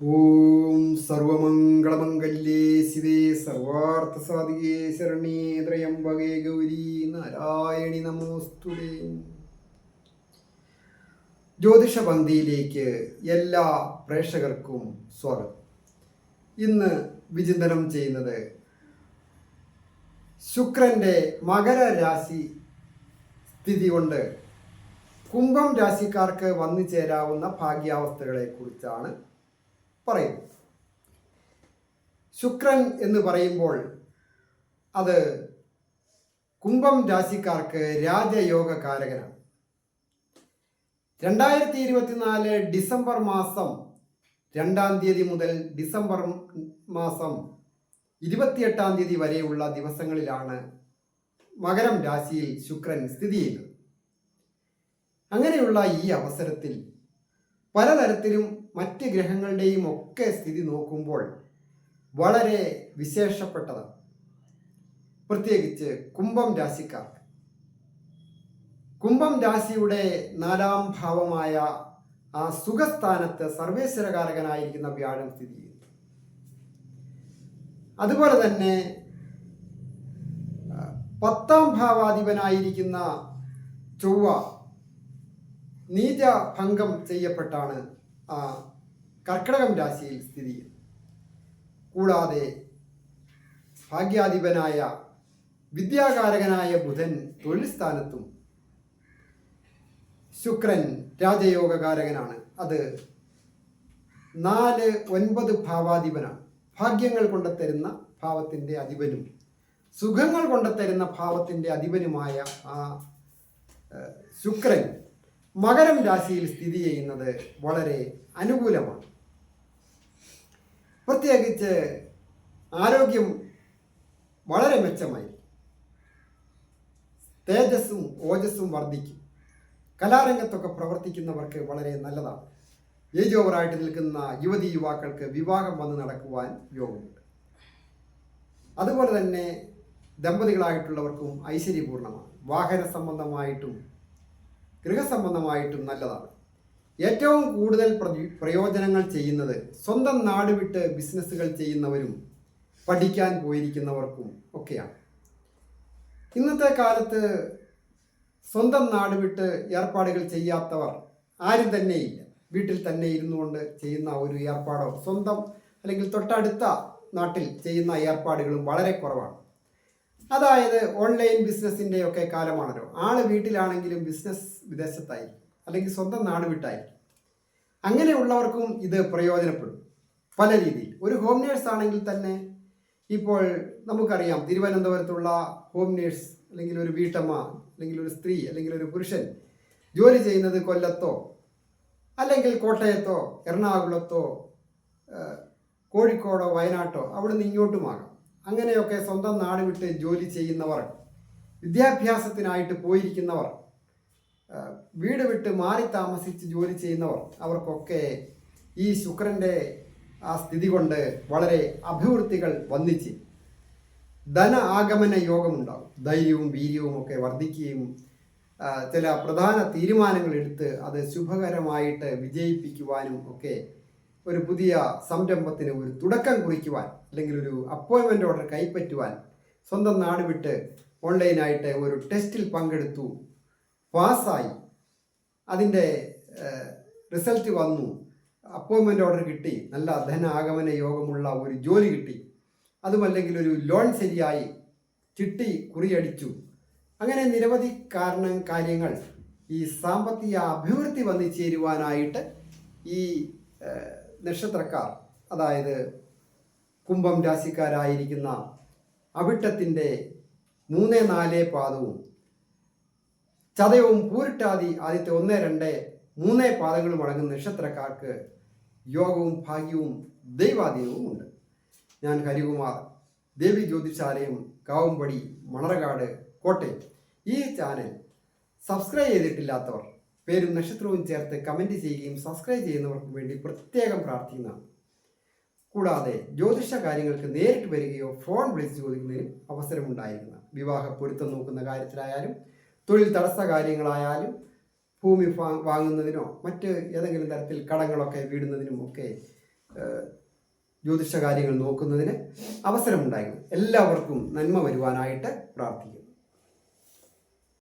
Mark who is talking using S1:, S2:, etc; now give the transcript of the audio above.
S1: ഓം സർവമംഗളമംഗല്യേ ശിവേ സർവാർത്ഥസാധികേ ശരണേ ത്രയംബകേ ഗൗരീ നാരായണി നമോസ്തുതേ. ജ്യോതിഷ പന്തിയിലേക്ക് എല്ലാ പ്രേക്ഷകർക്കും സ്വാഗതം. ഇന്ന് വിചിന്തനം ചെയ്യുന്നത് ശുക്രന്റെ മകര രാശി സ്ഥിതി കൊണ്ട് കുംഭം രാശിക്കാർക്ക് വന്നു ചേരാവുന്ന ഭാഗ്യാവസ്ഥകളെ പറയുന്നത് ശുക്രൻ എന്ന് പറയുമ്പോൾ അത് കുംഭം രാശിക്കാർക്ക് രാജയോഗ കാരകനാണ്. രണ്ടായിരത്തി ഇരുപത്തിനാല് ഡിസംബർ മാസം രണ്ടാം തീയതി മുതൽ ഡിസംബർ മാസം ഇരുപത്തിയെട്ടാം തീയതി വരെയുള്ള ദിവസങ്ങളിലാണ് മകരം രാശിയിൽ ശുക്രൻ സ്ഥിതി ചെയ്യുന്നത്. അങ്ങനെയുള്ള ഈ അവസരത്തിൽ പലതരത്തിലും മറ്റ് ഗ്രഹങ്ങളുടെയും ഒക്കെ സ്ഥിതി നോക്കുമ്പോൾ വളരെ വിശേഷപ്പെട്ടതാണ്. പ്രത്യേകിച്ച് കുംഭം രാശിക്കാർക്ക്. കുംഭം രാശിയുടെ നാലാം ഭാവമായ ആ സുഖസ്ഥാനത്ത് സർവേശ്വരകാരകനായിരിക്കുന്ന വ്യാഴം സ്ഥിതി ചെയ്യുന്നു. അതുപോലെ തന്നെ പത്താം ഭാവാധിപനായിരിക്കുന്ന ചൊവ്വ നീച ഭംഗം ചെയ്യപ്പെട്ടാണ് ആ കർക്കിടകം രാശിയിൽ സ്ഥിതി കൂടാതെ ഭാഗ്യാധിപനായ വിദ്യാകാരകനായ ബുധൻ തൊഴിൽ സ്ഥാനത്തും ശുക്രൻ രാജയോഗകാരകനാണ്. അത് നാല് ഒൻപത് ഭാവാധിപനാണ്. ഭാഗ്യങ്ങൾ കൊണ്ടുത്തരുന്ന ഭാവത്തിന്റെ അധിപനും സുഖങ്ങൾ കൊണ്ടുത്തരുന്ന ഭാവത്തിന്റെ അധിപനുമായ ആ ശുക്രൻ മകരം രാശിയിൽ സ്ഥിതി ചെയ്യുന്നത് വളരെ അനുകൂലമാണ്. പ്രത്യേകിച്ച് ആരോഗ്യം വളരെ മെച്ചമായി തേജസ്സും ഓജസ്സും വർദ്ധിക്കും. കലാരംഗത്തൊക്കെ പ്രവർത്തിക്കുന്നവർക്ക് വളരെ നല്ലതാണ്. ഏജ് ഓവറായിട്ട് നിൽക്കുന്ന യുവതി യുവാക്കൾക്ക് വിവാഹം വന്ന് നടക്കുവാൻ യോഗമുണ്ട്. അതുപോലെ തന്നെ ദമ്പതികളായിട്ടുള്ളവർക്കും ഐശ്വര്യപൂർണമാണ് വാഹന സംബന്ധമായിട്ടും ഗൃഹസംബന്ധമായിട്ടും നല്ലതാണ്. ഏറ്റവും കൂടുതൽ പ്രയോജനങ്ങൾ ചെയ്യുന്നത് സ്വന്തം നാട് വിട്ട് ബിസിനസ്സുകൾ ചെയ്യുന്നവരും പഠിക്കാൻ പോയിരിക്കുന്നവർക്കും ഒക്കെയാണ്. ഇന്നത്തെ കാലത്ത് സ്വന്തം നാട് വിട്ട് ഏർപ്പാടുകൾ ചെയ്യാത്തവർ ആരും തന്നെയില്ല വീട്ടിൽ തന്നെ ഇരുന്നു കൊണ്ട് ചെയ്യുന്ന ഒരു ഏർപ്പാടോ സ്വന്തം അല്ലെങ്കിൽ തൊട്ടടുത്ത നാട്ടിൽ ചെയ്യുന്ന ഏർപ്പാടുകളും വളരെ കുറവാണ്. അതായത് ഓൺലൈൻ ബിസിനസ്സിന്റെ ഒക്കെ കാലമാണല്ലോ. ആൾ വീട്ടിലാണെങ്കിലും ബിസിനസ് വിദേശത്തായി അല്ലെങ്കിൽ സ്വന്തം നാട് വിട്ടായിരിക്കും. അങ്ങനെയുള്ളവർക്കും ഇത് പ്രയോജനപ്പെടും. പല രീതിയിൽ. ഒരു ഹോം നേഴ്സ് ആണെങ്കിൽ തന്നെ ഇപ്പോൾ നമുക്കറിയാം തിരുവനന്തപുരത്തുള്ള ഹോം നേഴ്സ് അല്ലെങ്കിൽ ഒരു വീട്ടമ്മ അല്ലെങ്കിൽ ഒരു സ്ത്രീ അല്ലെങ്കിൽ ഒരു പുരുഷൻ ജോലി ചെയ്യുന്നത് കൊല്ലത്തോ അല്ലെങ്കിൽ കോട്ടയത്തോ എറണാകുളത്തോ കോഴിക്കോടോ വയനാട്ടോ അവിടുന്ന് ഇങ്ങോട്ടുമാകാം. അങ്ങനെയൊക്കെ സ്വന്തം നാട് വിട്ട് ജോലി ചെയ്യുന്നവർ വിദ്യാഭ്യാസത്തിനായിട്ട് പോയിരിക്കുന്നവർ വീട് വിട്ട് മാറി താമസിച്ച് ജോലി ചെയ്യുന്നവർ അവർക്കൊക്കെ ഈ ശുക്രന്റെ ആ സ്ഥിതി കൊണ്ട് വളരെ അഭിവൃദ്ധികൾ വന്നിച്ച് ധന ആഗമന യോഗമുണ്ടാകും. ധൈര്യവും വീര്യവും ഒക്കെ വർദ്ധിക്കുകയും ചില പ്രധാന തീരുമാനങ്ങൾ എടുത്ത് അത് ശുഭകരമായിട്ട് വിജയിപ്പിക്കുവാനും ഒക്കെ ഒരു പുതിയ സംരംഭത്തിന് ഒരു തുടക്കം കുറിക്കുവാൻ അല്ലെങ്കിൽ ഒരു അപ്പോയിൻമെന്റ് ഓർഡർ കൈപ്പറ്റുവാൻ സ്വന്തം നാട് വിട്ട് ഓൺലൈനായിട്ട് ഒരു ടെസ്റ്റിൽ പങ്കെടുത്തു. പാസ്സായി. അതിന്റെ റിസൾട്ട് വന്നു. അപ്പോയിൻമെന്റ് ഓർഡർ കിട്ടി. നല്ല ധന ആഗമന യോഗമുള്ള ഒരു ജോലി കിട്ടി. അതുമല്ലെങ്കിൽ ഒരു ലോൺ ശരിയായി. ചിട്ടി കുറിയടിച്ചു. അങ്ങനെ നിരവധി കാരണം കാര്യങ്ങൾ ഈ സാമ്പത്തിക അഭിവൃദ്ധി വന്നു ചേരുവാനായിട്ട് ഈ നക്ഷത്രക്കാർ അതായത് കുംഭം രാശിക്കാരായിരിക്കുന്ന അവിട്ടത്തിന്റെ മൂന്ന് നാല് പാദവും ചതയവും പൂരിട്ടാതി ആദ്യത്തെ ഒന്ന് രണ്ട് മൂന്ന് പാദങ്ങളും അടങ്ങുന്ന നക്ഷത്രക്കാർക്ക് യോഗവും ഭാഗ്യവും ദൈവാധീനവും ഉണ്ട്. ഞാൻ ഹരികുമാർ ദേവി ജ്യോതിഷാലയം കാവുംപടി മണറകാട് കോട്ടയം ഈ ചാനൽ സബ്സ്ക്രൈബ് ചെയ്തിട്ടില്ലാത്തവർ പേരും നക്ഷത്രവും ചേർത്ത് കമന്റ് ചെയ്യുകയും സബ്സ്ക്രൈബ് ചെയ്യുന്നവർക്ക് വേണ്ടി പ്രത്യേകം പ്രാർത്ഥിക്കുന്നതാണ്. കൂടാതെ ജ്യോതിഷ കാര്യങ്ങൾക്ക് നേരിട്ട് വരികയോ ഫോൺ വിളിച്ച് ചോദിക്കുന്നതിനും അവസരമുണ്ടായിരിക്കുന്ന വിവാഹ പൊരുത്തം നോക്കുന്ന കാര്യത്തിലായാലും തൊഴിൽ തടസ്സ കാര്യങ്ങളായാലും ഭൂമി വാങ്ങുന്നതിനോ മറ്റ് ഏതെങ്കിലും തരത്തിൽ കടങ്ങളൊക്കെ വീടുന്നതിനും ഒക്കെ ജ്യോതിഷ കാര്യങ്ങൾ നോക്കുന്നതിന് അവസരമുണ്ടായിരുന്നു എല്ലാവർക്കും നന്മ വരുവാനായിട്ട് പ്രാർത്ഥിക്കുന്നു.